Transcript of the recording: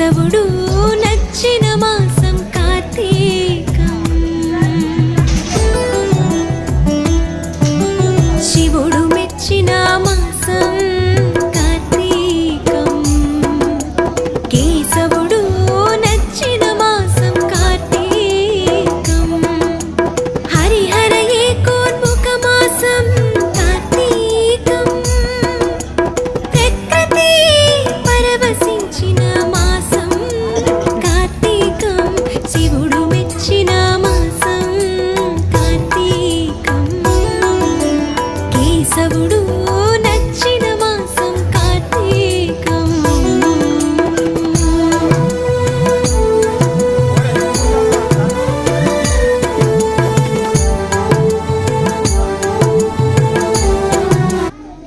కేశవుడు నచ్చిన మా కేశవుడు